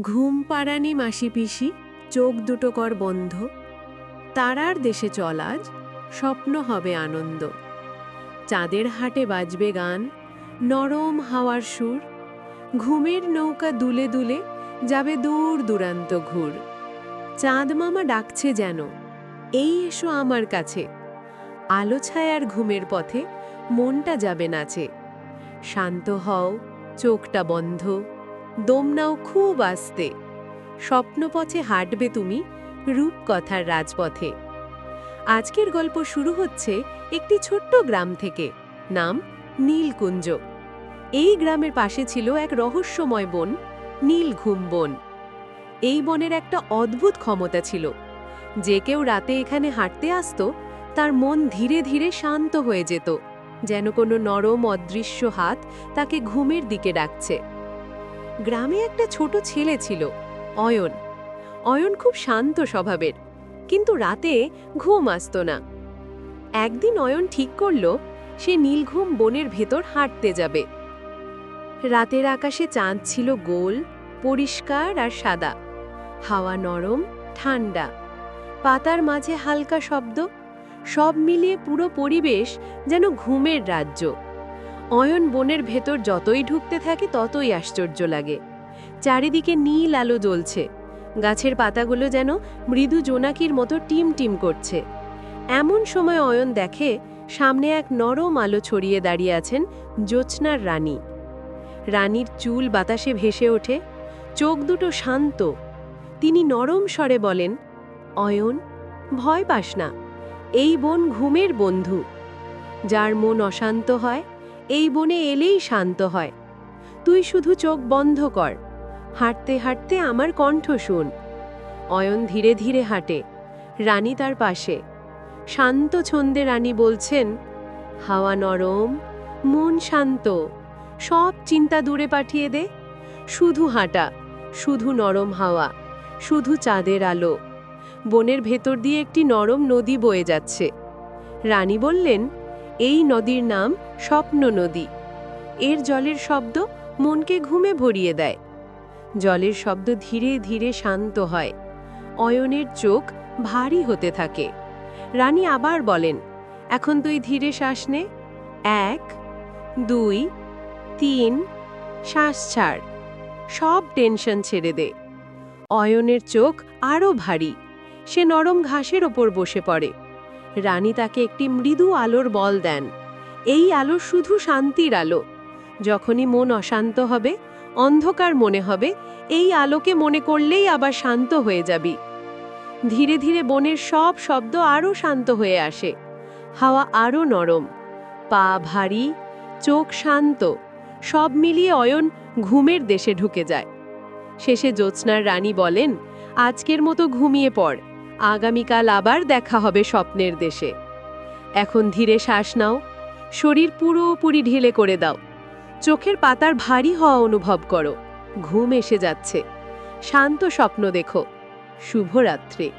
ঘুম পাড়ানি মাসি পিসি, চোখ দুটো কর বন্ধ। তারার দেশে চল আজ, স্বপ্ন হবে আনন্দ। চাঁদের হাটে বাজবে গান, নরম হাওয়ার সুর। ঘুমের নৌকা দুলে দুলে যাবে দূর দূরান্ত ঘুর। চাঁদ মামা ডাকছে যেন, এই এসো আমার কাছে। আলো ছায়ার ঘুমের পথে মনটা যাবে নাচে। শান্ত হও, চোখটা বন্ধ। দম নাও খুব আস্তে। স্বপ্নপথে হাঁটবে তুমি রূপকথার রাজপথে। আজকের গল্প শুরু হচ্ছে একটি ছোট্ট গ্রাম থেকে, নাম নীলকুঞ্জ। এই গ্রামের পাশে ছিল এক রহস্যময় বন, নীলঘুম বন। এই বনের একটা অদ্ভুত ক্ষমতা ছিল। যে কেউ রাতে এখানে হাঁটতে আসতো, তার মন ধীরে ধীরে শান্ত হয়ে যেত, যেন কোনো নরম অদৃশ্য হাত তাকে ঘুমের দিকে ডাকছে। গ্রামে একটা ছোট ছেলে ছিল, অয়ন। অয়ন খুব শান্ত স্বভাবের, কিন্তু রাতে ঘুম আসতো না। একদিন অয়ন ঠিক করল, সে নীলঘুম বনের ভেতর হাঁটতে যাবে। রাতের আকাশে চাঁদ ছিল গোল, পরিষ্কার আর সাদা। হাওয়া নরম, ঠান্ডা। পাতার মাঝে হালকা শব্দ। সব মিলিয়ে পুরো পরিবেশ যেন ঘুমের রাজ্য। অয়ন বনের ভেতর যতই ঢুকতে থাকে ততই আশ্চর্য লাগে। চারিদিকে নীল আলো জ্বলছে। গাছের পাতাগুলো যেন মৃদু জোনাকির মতো টিম টিম করছে। এমন সময় অয়ন দেখে সামনে এক নরম আলো ছড়িয়ে দাঁড়িয়ে আছেন জ্যোৎস্নার রানী। রানীর চুল বাতাসে ভেসে ওঠে, চোখ দুটো শান্ত। তিনি নরম স্বরে বলেন, অয়ন, ভয় পাস না, এই বন ঘুমের বন্ধু। যার মন অশান্ত হয় এই বনে এলেই শান্ত হয়। তুই শুধু চোখ বন্ধ কর। হাঁটতে হাঁটতে আমার কণ্ঠ শুন। অয়ন ধীরে ধীরে হাঁটে, রানী তার পাশে। শান্ত ছন্দে রানী বলছেন, হাওয়া নরম, মন শান্ত। সব চিন্তা দূরে পাঠিয়ে দে। শুধু হাঁটা, শুধু নরম হাওয়া, শুধু চাঁদের আলো। বনের ভেতর দিয়ে একটি নরম নদী বয়ে যাচ্ছে। রানী বললেন এই নদীর নাম স্বপ্ন নদী। এর জলের শব্দ মনকে ঘুমে ভরিয়ে দেয়। জলের শব্দ ধীরে ধীরে শান্ত হয়। অয়নের চোখ ভারী হতে থাকে। রানী আবার বলেন, এখন তুই ধীরে শ্বাস নে। এক, দুই, তিন, শ্বাস ছাড়। সব টেনশন ছেড়ে দে। অয়নের চোখ আরও ভারী। সে নরম ঘাসের ওপর বসে পড়ে। রানী তাকে একটি মৃদু আলোর বল দেন। এই আলো শুধু শান্তির আলো। যখনই মন অশান্ত হবে, অন্ধকার মনে হবে, এই আলোকে মনে করলেই আবার শান্ত হয়ে যাবি। ধীরে ধীরে বনের সব শব্দ আরও শান্ত হয়ে আসে। হাওয়া আরও নরম। পা ভারী, চোখ শান্ত। সব মিলিয়ে অয়ন ঘুমের দেশে ঢুকে যায়। শেষে জ্যোৎস্নার রানী বলেন, আজকের মতো ঘুমিয়ে পড়। আগামীকাল আবার দেখা হবে স্বপ্নের দেশে। এখন ধীরে শ্বাস নাও, শরীর পুরোপুরি ঢিলে করে দাও। চোখের পাতার ভারী হওয়া অনুভব করো। ঘুম এসে যাচ্ছে। শান্ত স্বপ্ন দেখো। শুভরাত্রি।